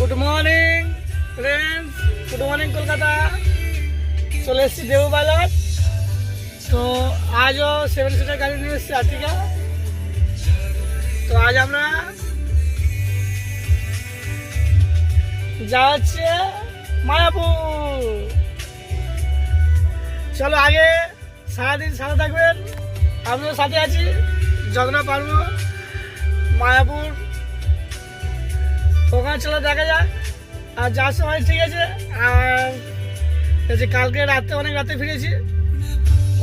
Good morning friends good morning Kolkata চলে এসেছি দেবু বাজার তো আজও সেভেন সিটার গাড়ি নিয়ে এসেছি আর্টিকা তো আজ আমরা যা হচ্ছে মায়াপুর। চলো আগে সারাদিন সাথে থাকবেন। আমিও সাথে আছি যতটা পারব মায়াপুর। ওখানে চলে দেখা যাক। আর যার সময় ঠিক আছে, আর যে কালকে রাতে অনেক রাতে ফিরেছি।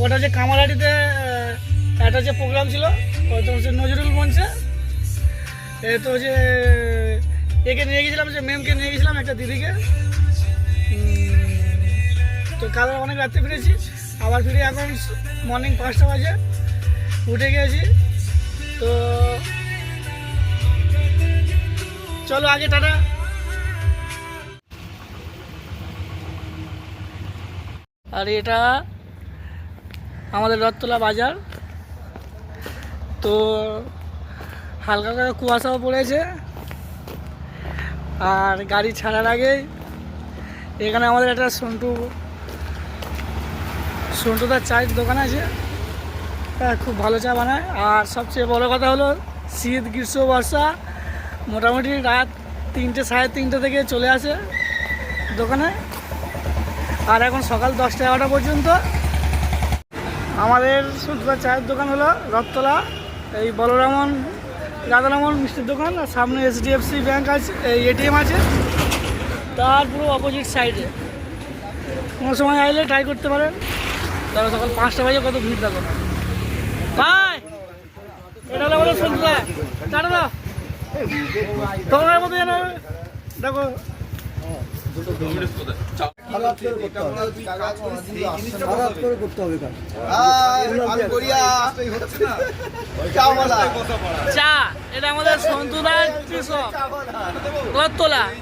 ওটা যে কামারহাটিতে একটা যে প্রোগ্রাম ছিল ওটা হচ্ছে নজরুল মঞ্চে। তো যে একে নিয়ে গেছিলাম যে ম্যামকে নিয়ে গেছিলাম, একটা দিদিকে। তো কাল অনেক রাতে ফিরেছি, আবার ফিরে এখন মর্নিং পাঁচটা বাজে, উঠে গেছি। তো চলো আগে টাটা। আর এটা আমাদের রথতলা বাজার। তো হালকা হালকা কুয়াশাও পড়েছে। আর গাড়ি ছাড়ার আগে এখানে আমাদের একটা সন্টু সন্টুদার চায়ের দোকান আছে। হ্যাঁ খুব ভালো চা বানায়। আর সবচেয়ে বড় কথা হলো, শীত, গ্রীষ্ম, বর্ষা, মোটামুটি রাত তিনটে, সাড়ে তিনটে থেকে চলে আসে দোকানে। আর এখন সকাল দশটা এগারোটা পর্যন্ত আমাদের সুতরাং চায়ের দোকান হলো রথতলা, এই বলরামন রাধারামন মিষ্টির দোকান, আর সামনে এইচডিএফসি ব্যাংক আছে এটিএম আছে। তার পুরো অপোজিট সাইডে কোনো সময় আইলে ট্রাই করতে পারেন। তারপর সকাল পাঁচটা বাজে কত ভিড় দেখো। ভাই, এটা হলো টাটা দাও। তোমার মতো দেখো। খারাপ করে করতে হবে কাজ চা এটা আমাদের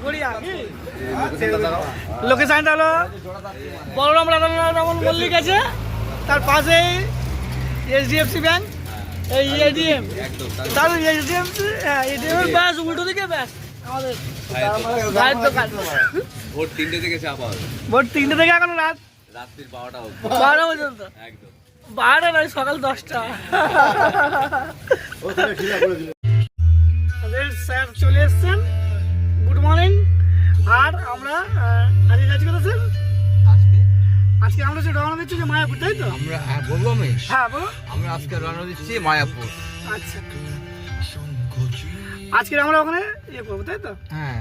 গড়িয়া লোকেশনটা হলো বলরাম রাধারমন মল্লিক আছে তার পাশেই এইচডিএফসি ব্যাংক এই এডিএম তার এইচডিএফসি হ্যাঁ এডিএম এর ব্যাস উল্টো দিকে ব্যাস আমাদের দোকান ভোর তিনটে থেকে চা পাওয়া যাবে ভোর তিনটে থেকে এখন রাত রাত্রির বারোটা বারোটা পর্যন্ত? একদম। বারোটা নয় সকাল দশটা। স্যার চলে এসছেন। Good morning. আর আমরা আজকে কাজ করেছেন? আজকে? আজকে আমরা যে রওনা দিচ্ছি যে মায়াপুর তাই তো? আমরা হ্যাঁ বলব আমি হ্যাঁ বলো আমরা আজকে রওনা দিচ্ছি মায়াপুর। আচ্ছা। আজকে আমরা ওখানে ইয়ে করব তাই তো? হ্যাঁ।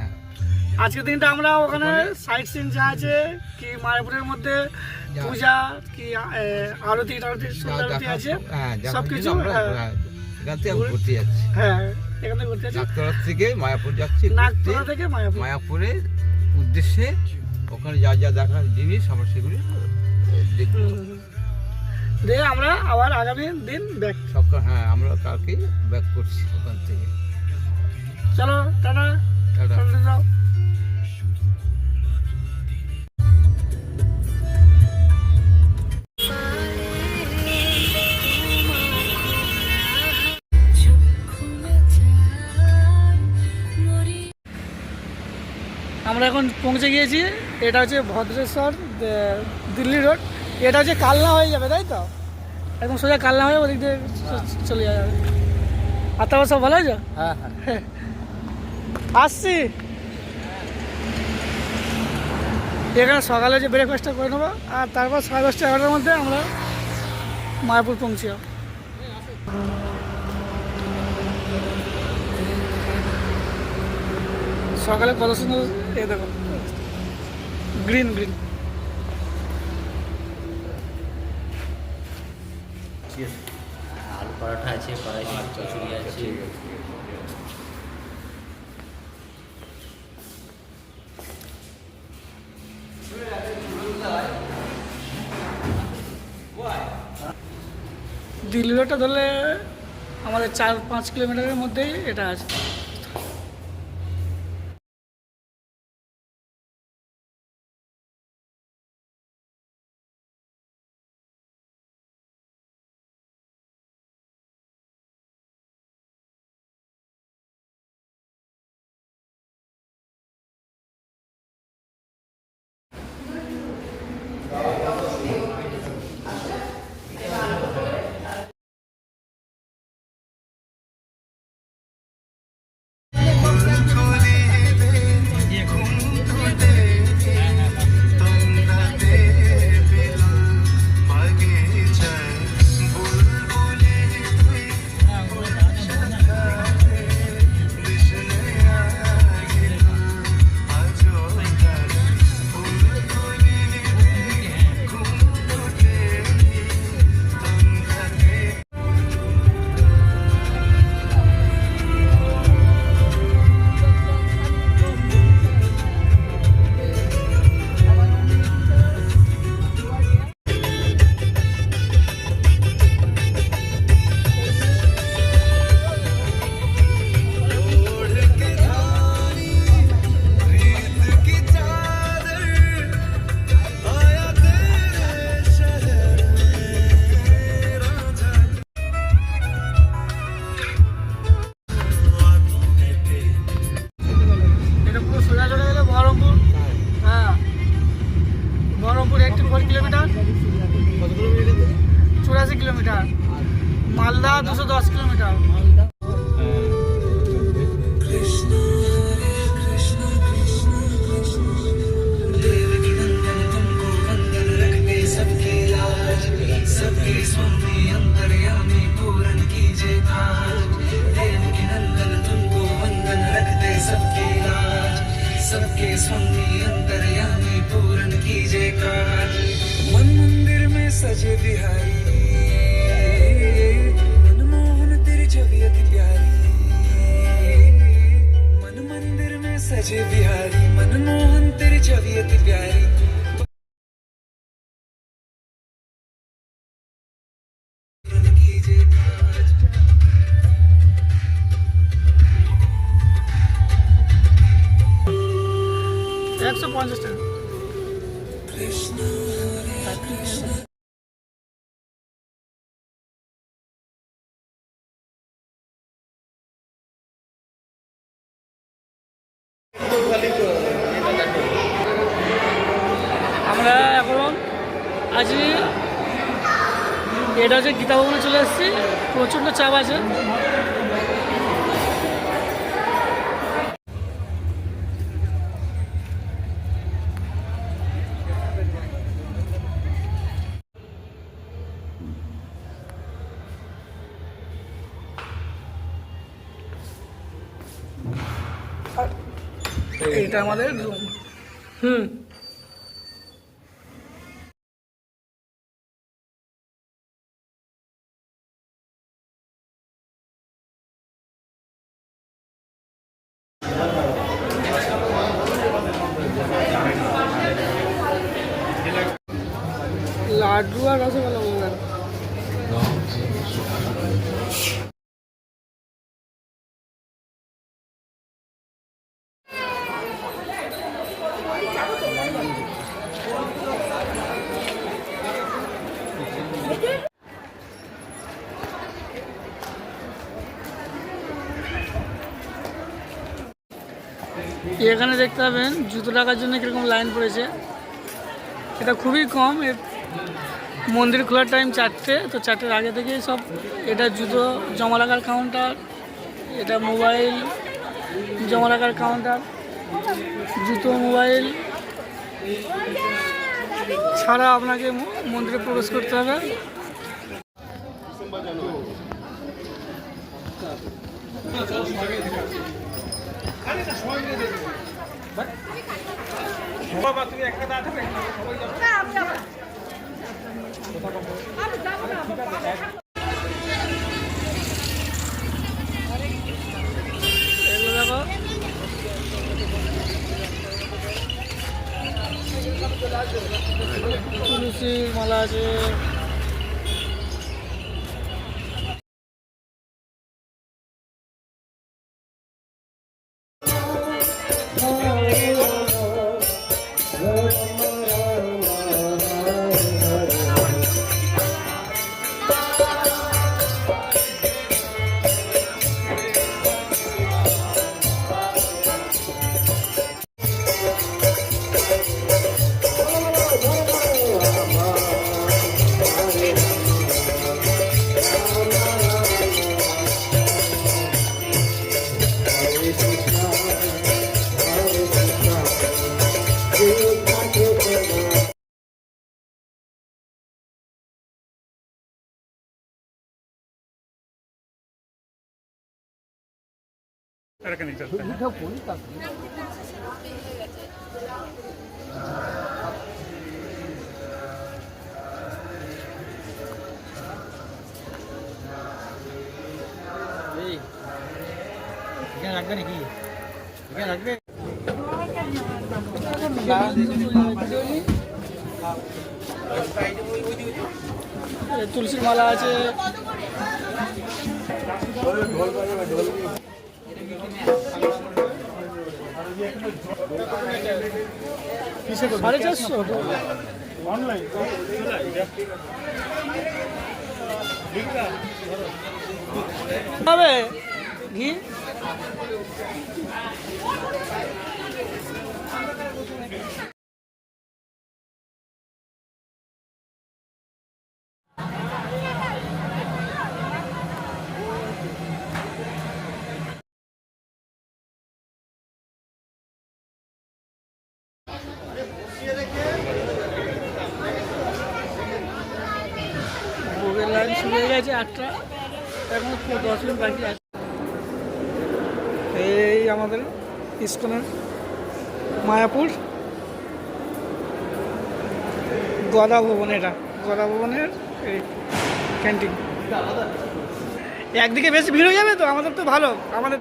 আজকের দিনটা আমরা ওখানে সাইট সিন যা আছে কি মায়াপুরের মধ্যে পূজা কি আরতি টারতি আরতি আছে হ্যাঁ দেখার সব কিছু আমরা হ্যাঁ, হ্যাঁ, ঘুরতে যাচ্ছি। হ্যাঁ এখান ঘুরতে আছি নাগতলা থেকে মায়াপুর যাচ্ছি। নাগতলা থেকে মায়াপুর। মায়াপুরের উদ্দেশ্যে ওখানে যা যা দেখার জিনিস আমরা সেগুলি দেখব। দিয়ে আমরা আবার আগামী দিন ব্যাক সকাল হ্যাঁ আমরা কালকে ব্যাক করছি ওখান থেকে। চলো টাটা। টাটা। টাটা যাও। আমরা এখন পৌঁছে গিয়েছি। এটা হচ্ছে ভদ্রেশ্বর দিল্লি রোড। এটা হচ্ছে কালনা হয়ে যাবে তাই তো? একদম সোজা কালনা হয়ে ওদিক দিয়ে চলে যাবে। আর তারপর সব ভালো আছে হ্যাঁ হ্যাঁ। আসছি। এখানে সকালে যে ব্রেকফাস্টটা করে নেব আর তারপর সাড়ে দশটা এগারোটার মধ্যে আমরা মায়াপুর পৌঁছে যাব সকালে কত সুন্দর এ দেখো। গ্রিন গ্রিন আছে আছে দিল্লি ধরলে আমাদের চার, পাঁচ কিলোমিটারের মধ্যেই এটা আছে। किलोमीटर मालदा दो सौ दस किलोमीटर। सजे बिहारी। सजे बिहारी मनमोहन तेरे छवि अति प्यारी। আমরা এখন আছি এটা হচ্ছে গীতা ভবনে চলে এসেছি প্রচণ্ড চাপ আছে। এটা আমাদের রুম হুম। লাড্ডু আর রসগোল্লা বললেন এখানে দেখতে পাবেন, জুতো রাখার জন্য কীরকম লাইন পড়েছে। এটা খুবই কম মন্দির খোলার টাইম চারটে, তো চারটের আগে থেকেই সব, এটা জুতো জমা রাখার কাউন্টার এটা মোবাইল জমা রাখার কাউন্টার জুতো মোবাইল ছাড়া আপনাকে মন্দিরে প্রবেশ করতে হবে এগুলো দেখো তুলসীর মালা আছে। এই তুলসীর মালা আছে সাড়ে চারশো হবে? ঘি? আটটা। এখন দশ মিনিট বাকি আছে। এই আমাদের ইস্কনের মায়াপুর গদা ভবন এটা, গদা ভবনের এই ক্যান্টিন একদিকে বেশি ভিড় হয়ে যাবে তো? আমাদের তো ভালো। আমাদের